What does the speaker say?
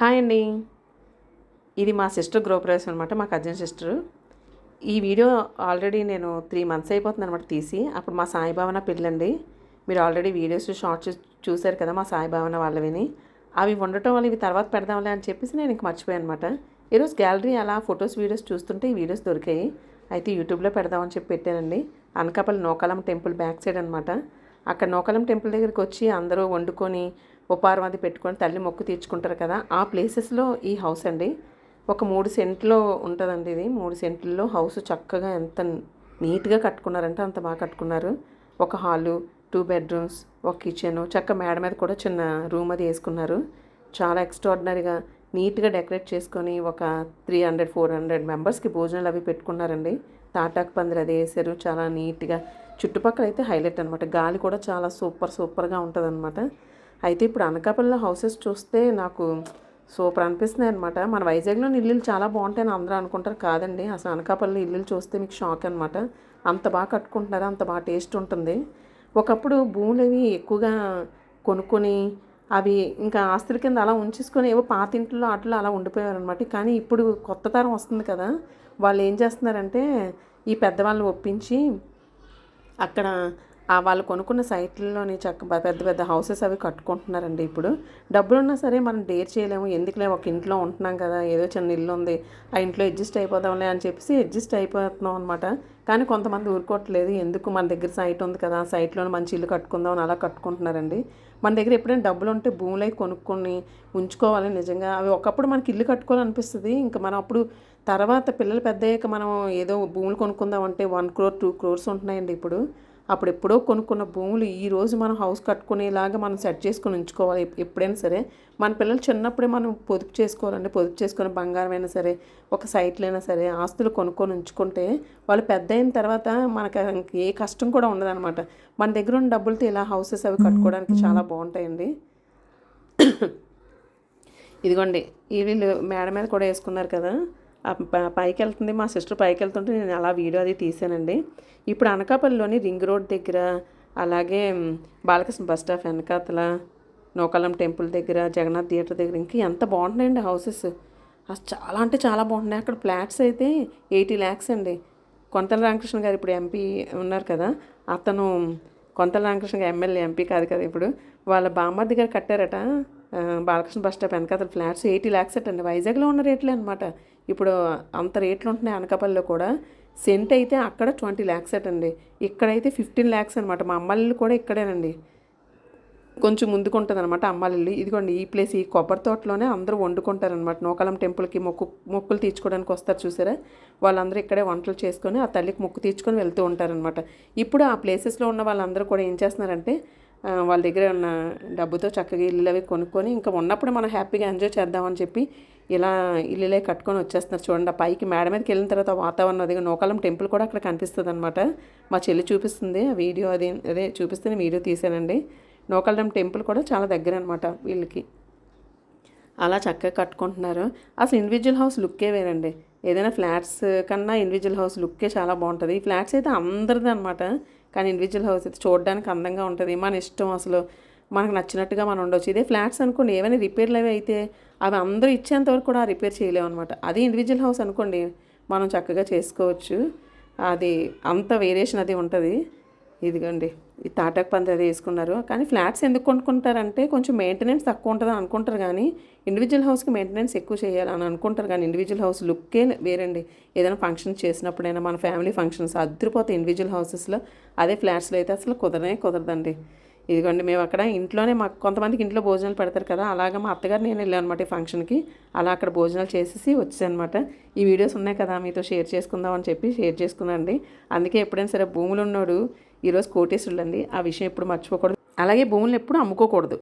Hi అండి. ఇది మా సిస్టర్ గృహప్రవేశం అనమాట మా కజిన్ సిస్టర్ ఈ వీడియో ఆల్రెడీ నేను త్రీ మంత్స్ అయిపోతుంది అనమాట తీసి. అప్పుడు మా సాయిభావన పెళ్ళండి మీరు ఆల్రెడీ వీడియోస్ షార్ట్స్ చూశారు కదా మా సాయిభావన వాళ్ళవిని. అవి ఉండటం వల్ల ఇవి తర్వాత పెడదాంలే అని చెప్పేసి నేను ఇంక మర్చిపోయాను అనమాట ఈరోజు గ్యాలరీ అలా ఫొటోస్ వీడియోస్ చూస్తుంటే ఈ వీడియోస్ దొరికాయి. అయితే యూట్యూబ్లో పెడదామని చెప్పి పెట్టానండి. అనకాపల్లి నోకాలం టెంపుల్ బ్యాక్ సైడ్ అనమాట అక్కడ నోకాలం టెంపుల్ దగ్గరికి వచ్చి అందరూ వండుకొని ఉపారం అది పెట్టుకొని తల్లి మొక్కు తీర్చుకుంటారు కదా ఆ ప్లేసెస్లో ఈ హౌస్ అండి. ఒక మూడు సెంట్లో ఉంటుందండి ఇది. మూడు సెంట్లలో హౌస్ చక్కగా ఎంత నీట్గా కట్టుకున్నారంటే అంత బాగా కట్టుకున్నారు. ఒక హాలు టూ బెడ్రూమ్స్ ఒక కిచెన్ చక్క మేడ మీద కూడా చిన్న రూమ్ అది వేసుకున్నారు. చాలా ఎక్స్ట్రాడినరీగా నీట్గా డెకరేట్ చేసుకొని ఒక త్రీ హండ్రెడ్ ఫోర్ హండ్రెడ్ మెంబర్స్కి భోజనాలు అవి పెట్టుకున్నారండి. తాటాకు పందిరి అది వేసారు. చాలా నీట్గా. చుట్టుపక్కల అయితే హైలైట్ అనమాట గాలి కూడా చాలా సూపర్ సూపర్గా ఉంటుంది అనమాట అయితే ఇప్పుడు అనకాపల్లిలో హౌసెస్ చూస్తే నాకు సూపర్ అనిపిస్తున్నాయి అనమాట మన వైజాగ్లో ఇల్లులు చాలా బాగుంటాయని అందరూ అనుకుంటారు కాదండి. అసలు అనకాపల్లి ఇల్లులు చూస్తే మీకు షాక్ అనమాట అంత బాగా కట్టుకుంటున్నారు అంత బాగా టేస్ట్ ఉంటుంది. ఒకప్పుడు భూములు అవి ఎక్కువగా కొనుక్కొని అవి ఇంకా ఆస్తుల కింద అలా ఉంచేసుకొని ఏవో పాత ఇంట్లో అట్లా అలా ఉండిపోయారు అనమాట కానీ ఇప్పుడు కొత్త తరం వస్తుంది కదా వాళ్ళు ఏం చేస్తున్నారంటే ఈ పెద్దవాళ్ళని ఒప్పించి అక్కడ వాళ్ళు కొనుక్కున్న సైట్లలోని చక్క పెద్ద పెద్ద హౌసెస్ అవి కట్టుకుంటున్నారండి ఇప్పుడు. డబ్బులున్నా సరే మనం డేర్ చేయలేము. ఎందుకులే ఒక ఇంట్లో ఉంటున్నాం కదా ఏదో చిన్న ఇల్లు ఉంది ఆ ఇంట్లో అడ్జస్ట్ అయిపోదాంలే అని చెప్పేసి అడ్జస్ట్ అయిపోతున్నాం అనమాట కానీ కొంతమంది ఊరుకోవట్లేదు. ఎందుకు మన దగ్గర సైట్ ఉంది కదా సైట్లో మంచి ఇల్లు కట్టుకుందాం అని అలా కట్టుకుంటున్నారండి. మన దగ్గర ఎప్పుడైనా డబ్బులు ఉంటే భూములు అవి కొనుక్కొని ఉంచుకోవాలి నిజంగా. అవి ఒకప్పుడు మనకి ఇల్లు కట్టుకోవాలనిపిస్తుంది. ఇంకా మనం అప్పుడు తర్వాత పిల్లలు పెద్దయ్యాక మనం ఏదో భూములు కొనుక్కుందాం అంటే వన్ క్రోర్ టూ క్రోర్స్ ఉంటున్నాయండి ఇప్పుడు. అప్పుడు ఎప్పుడో కొనుక్కున్న భూములు ఈ రోజు మనం హౌస్ కట్టుకునేలాగా మనం సెట్ చేసుకొని ఉంచుకోవాలి. ఎప్పుడైనా సరే మన పిల్లలు చిన్నప్పుడే మనం పొదుపు చేసుకోవాలండి పొదుపు చేసుకుని బంగారం అయినా సరే ఒక సైట్లైనా సరే ఆస్తులు కొనుక్కొని ఉంచుకుంటే వాళ్ళు పెద్ద అయిన తర్వాత మనకు ఏ కష్టం కూడా ఉండదన్నమాట. మన దగ్గర ఉన్న డబ్బులతో ఇలా హౌసెస్ అవి కట్టుకోవడానికి చాలా బాగుంటాయండి. ఇదిగోండి ఈ వీళ్ళు మేడ మీద కూడా వేసుకున్నారు కదా. పైకి వెళ్తుంది మా సిస్టర్ పైకి వెళ్తుంటే నేను అలా వీడియో అది తీసానండి. ఇప్పుడు అనకాపల్లిలోని రింగ్ రోడ్ దగ్గర అలాగే బాలకృష్ణ బస్ స్టాప్ వెనకాతల నోకాలం టెంపుల్ దగ్గర జగన్నాథ్ థియేటర్ దగ్గర ఇంకా ఎంత బాగుంటున్నాయండి హౌసెస్. అసలు చాలా అంటే చాలా బాగుంటున్నాయి. అక్కడ ఫ్లాట్స్ అయితే ఎయిటీ ల్యాక్స్ అండి. కొంతల రామకృష్ణ గారు ఇప్పుడు ఎంపీ ఉన్నారు కదా. అతను కొంతల రామకృష్ణ గారు ఎమ్మెల్యే ఎంపీ కాదు కదా ఇప్పుడు. వాళ్ళ బామ్మర్ది గారు కట్టారట. బాలకృష్ణ బస్ స్టాప్ వెనకాతల ఫ్లాట్స్ ఎయిటీ ల్యాక్స్ అండి. వైజాగ్లో ఉన్న రేట్లే అనమాట ఇప్పుడు అంత రేట్లు ఉంటున్నాయి అనకాపల్లిలో కూడా. సెంట్ అయితే అక్కడ ట్వంటీ ల్యాక్స్ అండి. ఇక్కడైతే ఫిఫ్టీన్ ల్యాక్స్ అనమాట మా అమ్మాయిలు కూడా ఇక్కడేనండి. కొంచెం ముందుకు ఉంటుంది అనమాట అమ్మాయిలు ఇదిగోండి ఈ ప్లేస్ ఈ కొబ్బరి తోటలోనే అందరూ వండుకుంటారనమాట నోకాలం టెంపుల్కి మొక్కు మొక్కులు తీర్చుకోవడానికి వస్తారు చూసారా? వాళ్ళందరూ ఇక్కడే వంటలు చేసుకొని ఆ తల్లికి మొక్కు తీర్చుకొని వెళ్తూ ఉంటారనమాట ఇప్పుడు ఆ ప్లేసెస్లో ఉన్న వాళ్ళందరూ కూడా ఏం చేస్తున్నారంటే వాళ్ళ దగ్గర ఉన్న డబ్బుతో చక్కగా ఇల్లు అవి కొనుక్కొని ఇంకా ఉన్నప్పుడు మనం హ్యాపీగా ఎంజాయ్ చేద్దామని చెప్పి ఇలా ఇల్లులే కట్టుకొని వచ్చేస్తున్నారు. చూడండి ఆ పైకి మేడ మీదకి వెళ్ళిన తర్వాత వాతావరణం అది నోకాలం టెంపుల్ కూడా అక్కడ కనిపిస్తుంది అనమాట మా చెల్లి చూపిస్తుంది ఆ వీడియో అది అదే చూపిస్తే వీడియో తీసానండి నోకాలం టెంపుల్ కూడా చాలా దగ్గర అనమాట వీళ్ళకి. అలా చక్కగా కట్టుకుంటున్నారు. అసలు ఇండివిజువల్ హౌస్ లుక్కే వేరండి. ఏదైనా ఫ్లాట్స్ కన్నా ఇండివిజువల్ హౌస్ లుక్కే చాలా బాగుంటుంది. ఈ ఫ్లాట్స్ అయితే అందరిది అనమాట కానీ ఇండివిజువల్ హౌస్ అయితే చూడడానికి అందంగా ఉంటుంది. మన ఇష్టం అసలు. మనకు నచ్చినట్టుగా మనం ఉండొచ్చు. ఇదే ఫ్లాట్స్ అనుకోండి ఏమైనా రిపేర్లు అవి అయితే అవి అందరూ ఇచ్చేంతవరకు కూడా రిపేర్ చేయలేము అనమాట అది ఇండివిజువల్ హౌస్ అనుకోండి మనం చక్కగా చేసుకోవచ్చు. అది అంత వేరియేషన్ అది ఉంటుంది. ఇదిగోండి ఈ తాటాక్ పంది అది వేసుకున్నారు. కానీ ఫ్లాట్స్ ఎందుకు కొనుక్కుంటారంటే కొంచెం మెయింటెనెన్స్ తక్కువ ఉంటుంది అనుకుంటారు కానీ ఇండివిజువల్ హౌస్కి మెయింటెనెన్స్ ఎక్కువ చేయాలని అనుకుంటారు కానీ ఇండివిజువల్ హౌస్ లుక్కే వేరండి. ఏదైనా ఫంక్షన్ చేసినప్పుడైనా మన ఫ్యామిలీ ఫంక్షన్స్ అద్దరిపోతాయి ఇండివిజువల్ హౌసెస్లో అదే ఫ్లాట్స్లో అయితే అసలు కుదరనే కుదరదండి. ఇదిగోండి మేము అక్కడ ఇంట్లోనే మాకు కొంతమందికి ఇంట్లో భోజనాలు పెడతారు కదా అలాగా మా అత్తగారు నేను వెళ్ళాను అనమాట ఈ ఫంక్షన్కి. అలా అక్కడ భోజనాలు చేసేసి వచ్చానమాట. ఈ వీడియోస్ ఉన్నాయి కదా మీతో షేర్ చేసుకుందాం అని చెప్పి షేర్ చేసుకున్నానండి. అందుకే ఎప్పుడైనా సరే భూములు ఉన్నాడు ఈరోజు కోటేశ్వరులు అండి ఆ విషయం ఎప్పుడు మర్చిపోకూడదు. అలాగే భూములు ఎప్పుడు అమ్ముకోకూడదు.